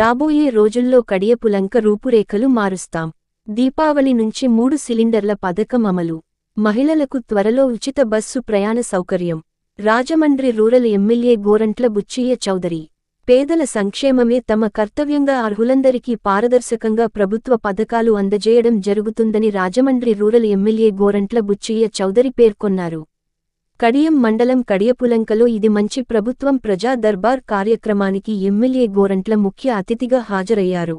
రాబోయే రోజుల్లో కడియపులంక రూపురేఖలు మారుస్తాం. దీపావళి నుంచి మూడు సిలిండర్ల పథకం అమలు. మహిళలకు త్వరలో ఉచిత బస్సు ప్రయాణ సౌకర్యం. Rajahmundry rural MLA Gorantla Butchaiah Chowdary. పేదల సంక్షేమమే తమ కర్తవ్యంగా అర్హులందరికీ పారదర్శకంగా ప్రభుత్వ పథకాలు అందజేయడం జరుగుతుందని రాజమండ్రి రూరల్ ఎమ్మెల్యే గోరంట్ల బుచ్చయ్య చౌదరి పేర్కొన్నారు. కడియం మండలం కడియపులంకలో ఇది మంచి ప్రభుత్వం ప్రజా దర్బార్ కార్యక్రమానికి ఎమ్మెల్యే గోరంట్ల ముఖ్య అతిథిగా హాజరయ్యారు.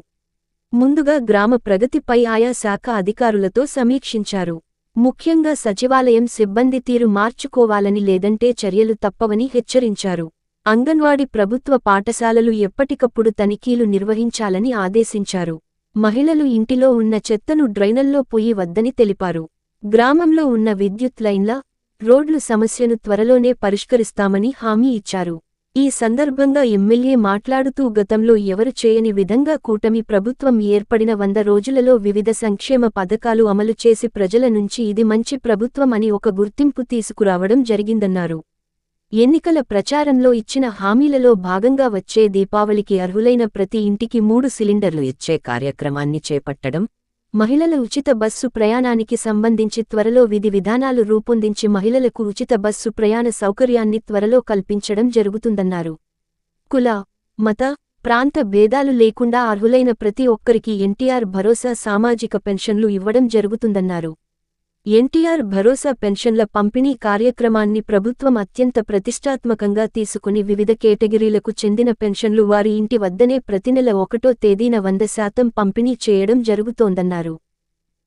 ముందుగా గ్రామ ప్రగతిపై ఆయా శాఖ అధికారులతో సమీక్షించారు. ముఖ్యంగా సచివాలయం సిబ్బంది తీరు మార్చుకోవాలని లేదంటే చర్యలు తప్పవని హెచ్చరించారు. అంగన్వాడి ప్రభుత్వ పాఠశాలలు ఎప్పటికప్పుడు తనిఖీలు నిర్వహించాలని ఆదేశించారు. మహిళలు ఇంటిలో ఉన్న చెత్తను డ్రైనల్లో పోయి వద్దని తెలిపారు. గ్రామంలో ఉన్న విద్యుత్ లైన్ల రోడ్లు సమస్యను త్వరలోనే పరిష్కరిస్తామని హామీ ఇచ్చారు. ఈ సందర్భంగా ఎమ్మెల్యే మాట్లాడుతూ గతంలో ఎవరు చేయని విధంగా కూటమి ప్రభుత్వం ఏర్పడిన వంద రోజులలో వివిధ సంక్షేమ పథకాలు అమలు చేసి ప్రజల నుంచి ఇది మంచి ప్రభుత్వం అని ఒక గుర్తింపు తీసుకురావడం జరిగిందన్నారు. ఎన్నికల ప్రచారంలో ఇచ్చిన హామీలలో భాగంగా వచ్చే దీపావళికి అర్హులైన ప్రతి ఇంటికి మూడు సిలిండర్లు ఇచ్చే కార్యక్రమాన్ని చేపట్టడం మహిళల ఉచిత బస్సు ప్రయాణానికి సంబంధించి త్వరలో విధి విధానాలు రూపొందించి మహిళలకు ఉచిత బస్సు ప్రయాణ సౌకర్యాన్ని త్వరలో కల్పించడం జరుగుతుందన్నారు. కుల మత ప్రాంత భేదాలు లేకుండా అర్హులైన ప్రతి ఒక్కరికి ఎన్టీఆర్ భరోసా సామాజిక పెన్షన్లు ఇవ్వడం జరుగుతుందన్నారు. ఎన్టీఆర్ భరోసా పెన్షన్ల పంపిణీ కార్యక్రమాన్ని ప్రభుత్వం అత్యంత ప్రతిష్టాత్మకంగా తీసుకుని వివిధ కేటగిరీలకు చెందిన పెన్షన్లు వారి ఇంటి వద్దనే ప్రతి నెల ఒకటో తేదీన వంద శాతం పంపిణీ చేయడం జరుగుతోందన్నారు.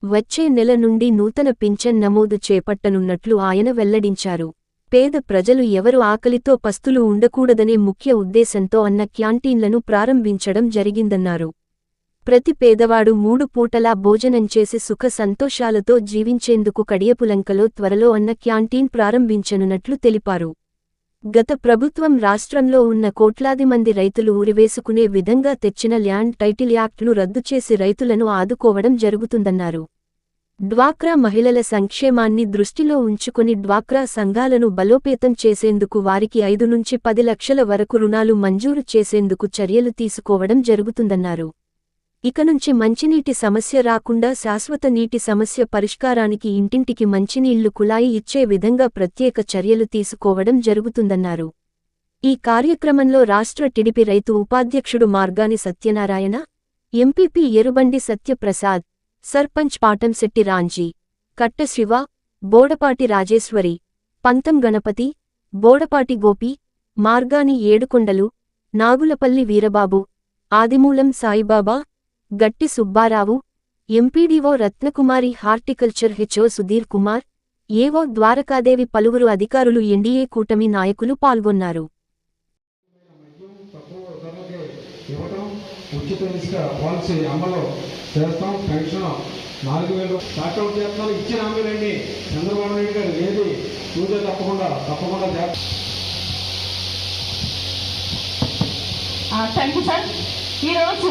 వచ్చే నెల నుండి నూతన పింఛన్ నమోదు చేపట్టనున్నట్లు ఆయన వెల్లడించారు. పేద ప్రజలు ఎవరు ఆకలితో పస్తులు ఉండకూడదనే ముఖ్య ఉద్దేశంతో అన్న క్యాంటీన్లను ప్రారంభించడం జరిగిందన్నారు. ప్రతి పేదవాడు మూడు పూటలా భోజనం చేసి సుఖ సంతోషాలతో జీవించేందుకు కడియపులంకలో త్వరలో అన్న క్యాంటీన్ ప్రారంభించనున్నట్లు తెలిపారు. గత ప్రభుత్వం రాష్ట్రంలో ఉన్న కోట్లాది మంది రైతులు ఊరివేసుకునే విధంగా తెచ్చిన ల్యాండ్ టైటిల్ యాక్ట్ను రద్దు చేసి రైతులను ఆదుకోవడం జరుగుతుందన్నారు. డ్వాక్రా మహిళల సంక్షేమాన్ని దృష్టిలో ఉంచుకుని డ్వాక్రా సంఘాలను బలోపేతం చేసేందుకు వారికి ఐదు నుంచి పది లక్షల వరకు రుణాలు మంజూరు చేసేందుకు చర్యలు తీసుకోవడం జరుగుతుందన్నారు. ఇకనుంచి మంచినీటి సమస్య రాకుండా శాశ్వత నీటి సమస్య పరిష్కారానికి ఇంటింటికి మంచినీళ్ళు కుళాయి ఇచ్చే విధంగా ప్రత్యేక చర్యలు తీసుకోవడం జరుగుతుందన్నారు. ఈ కార్యక్రమంలో రాష్ట్ర టిడిపి రైతు ఉపాధ్యక్షుడు మార్గాని సత్యనారాయణ ఎంపీపీ ఎరుబండి సత్యప్రసాద్ సర్పంచ్ పాటంశెట్టి రాంజీ కట్ట శివ బోడపాటి రాజేశ్వరి పంతం గణపతి బోడపాటి గోపి మార్గాని ఏడుకొండలు Nagulapalli Veerababu Adimulam Saibaba Gatti Subbarao MPDO Ratnakumari horticulture HO Sudheer Kumar AO Dwarakadevi పలువురు అధికారులు ఎన్డీఏ కూటమి నాయకులు పాల్గొన్నారు. చంద్రబాబు నాయుడు గారు ఏది చూసే తప్పకుండా తప్పకుండా థ్యాంక్ యూ సార్ ఈరోజు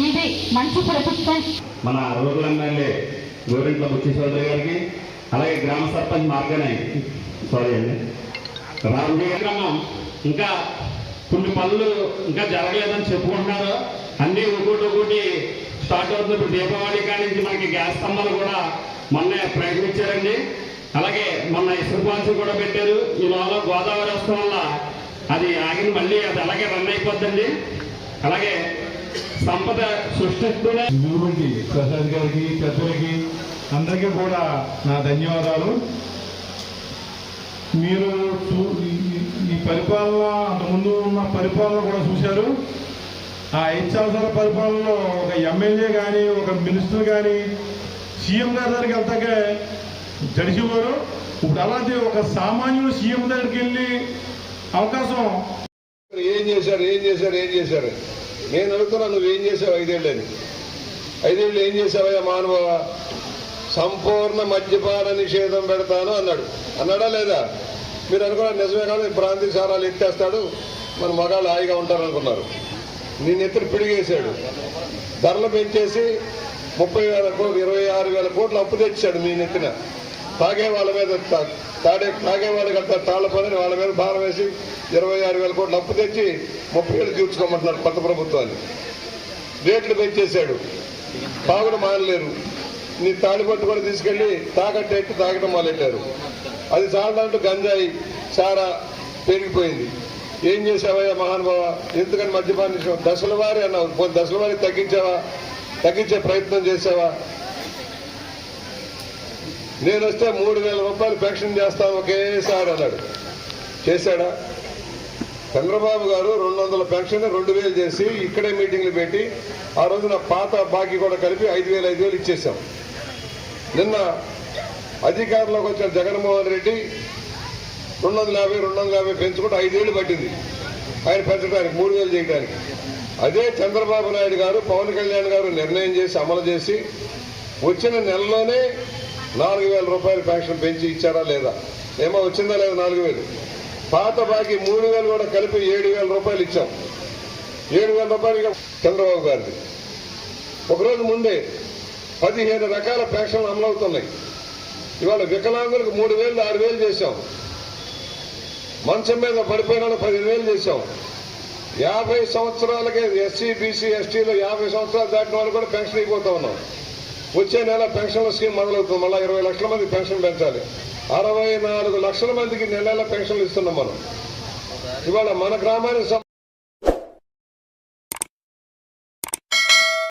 ఇది మంచి ప్రభుత్వం మన రూరల్ ఎమ్మెల్యే గోరింట్ల బుచ్చి చౌదరి గారికి అలాగే గ్రామ సర్పంచ్ మార్గనే. సారీ అండి. రామజీ ఇంకా కొన్ని పనులు ఇంకా జరగలేదని చెప్పుకుంటున్నారు. అన్నీ ఒకటి ఒకటి స్టార్ట్ అవుతుంది. ఇప్పుడు దీపావళి కాడి నుంచి మనకి గ్యాస్ స్తంభాలు కూడా మొన్నే ప్రయత్నించారండి అలాగే మొన్న ఇసుక కూడా పెట్టారు. ఈ లోపల గోదావరి వస్తాం వల్ల అది ఆగిన మళ్ళీ అది అలాగే రన్ అయిపోద్దండి. అలాగే సంపద సృష్టిస్తూనే ప్రసాద్ గారికి పెద్దలకి అందరికీ కూడా నా ధన్యవాదాలు. మీరు చూ- ఈ- పరిపాలన అంతకుముందు ఉన్న పరిపాలన కూడా చూశారు. ఆ ఐదు సంవత్సరాల పరిపాలనలో ఒక ఎమ్మెల్యే కానీ ఒక మినిస్టర్ కానీ సీఎం గారి దగ్గరికి వెళ్తాకే జడిసేవారు ఇప్పుడు అలాంటి ఒక సామాన్యుడు సీఎం దగ్గరికి వెళ్ళి అవకాశం ఏం చేశారు ఏం చేశారు ఏం చేశారు? నేను అడుగుతున్నా నువ్వేం చేసావు ఐదేళ్ళని. ఐదేళ్ళు ఏం చేసావయ్యా మానవ? సంపూర్ణ మద్యపాన నిషేధం పెడతాను అన్నాడు. అన్నాడా లేదా? మీరు అనుకున్నా నిజమే కాదు ఈ సారాలు ఎత్తేస్తాడు. మన మగాళ్ళు హాయిగా ఉంటారు అనుకున్నారు నేను ఎత్తులు పిడిగేశాడు. ధరలు పెంచేసి ముప్పై వేల కోట్లు ఇరవై ఆరు వేల కోట్లు అప్పు తెచ్చాడు మీ నెత్తిన. తాగే వాళ్ళ మీద తాడే తాగే వాళ్ళకంతా తాళ్ళ పదని వాళ్ళ మీద భారం వేసి ఇరవై ఆరు వేల కోట్లు అప్పు తెచ్చి ముప్పై ఏళ్ళు తీర్చుకోమంటున్నారు కొత్త ప్రభుత్వాన్ని. రేట్లు పెంచేశాడు. తాగుడు మానలేరు. నీ తాడి పట్టుకొని తీసుకెళ్ళి తాకట్టేట్టు తాగటం మొదలెట్టారు. అది చాలంటూ గంజాయి చాలా పెరిగిపోయింది. ఏం చేసావయ్యా మహానుభావ? ఎందుకని మద్యపాన దశల వారి అన్నావు. దశల వారి తగ్గించావా? తగ్గించే ప్రయత్నం చేసావా? నేను వస్తే మూడు వేల రూపాయలు పెన్షన్ చేస్తాను ఒకేసారి అన్నాడు. చేశాడా? చంద్రబాబు గారు రెండు వందల పెన్షన్ రెండు వేలు చేసి ఇక్కడే మీటింగ్లు పెట్టి ఆ రోజున పాత బాకీ కూడా కలిపి ఐదు వేలు ఐదు వేలు ఇచ్చేసాం నిన్న అధికారంలోకి వచ్చిన జగన్మోహన్ రెడ్డి రెండు వందల యాభై రెండు వందల యాభై పెంచుకుంటే ఐదేళ్ళు పట్టింది. ఆయన పెంచడానికి మూడు వేలు చేయడానికి. అదే చంద్రబాబు నాయుడు గారు పవన్ కళ్యాణ్ గారు నిర్ణయం చేసి అమలు చేసి వచ్చిన నెలలోనే నాలుగు వేల రూపాయలు పెన్షన్ పెంచి ఇచ్చారా లేదా? ఏమో వచ్చిందా లేదా నాలుగు వేలు? పాత బాకీ మూడు వేలు కూడా కలిపి ఏడు వేల రూపాయలు ఇచ్చాం. ఏడు వేల రూపాయలు చంద్రబాబు గారిది. ఒకరోజు ముందే పదిహేను రకాల పెన్షన్లు అమలవుతున్నాయి. ఇవాళ వికలాంగులకు మూడు వేలు ఆరు వేలు చేశాం. మంచం మీద పడిపోయిన వాళ్ళు పదిహేను వేలు చేశాం. యాభై సంవత్సరాలకే ఎస్సీ బీసీ ఎస్టీలో యాభై సంవత్సరాలు దాటిన వాళ్ళు కూడా పెన్షన్ అయిపోతా ఉన్నాం. వచ్చే నెల పెన్షన్ల స్కీమ్ మొదలవుతుంది. మళ్ళీ ఇరవై లక్షల మంది పెన్షన్ పెంచాలి. అరవై నాలుగు లక్షల మందికి నెల నెల పెన్షన్లు ఇస్తున్నాం మనం. ఇవాళ మన గ్రామానికి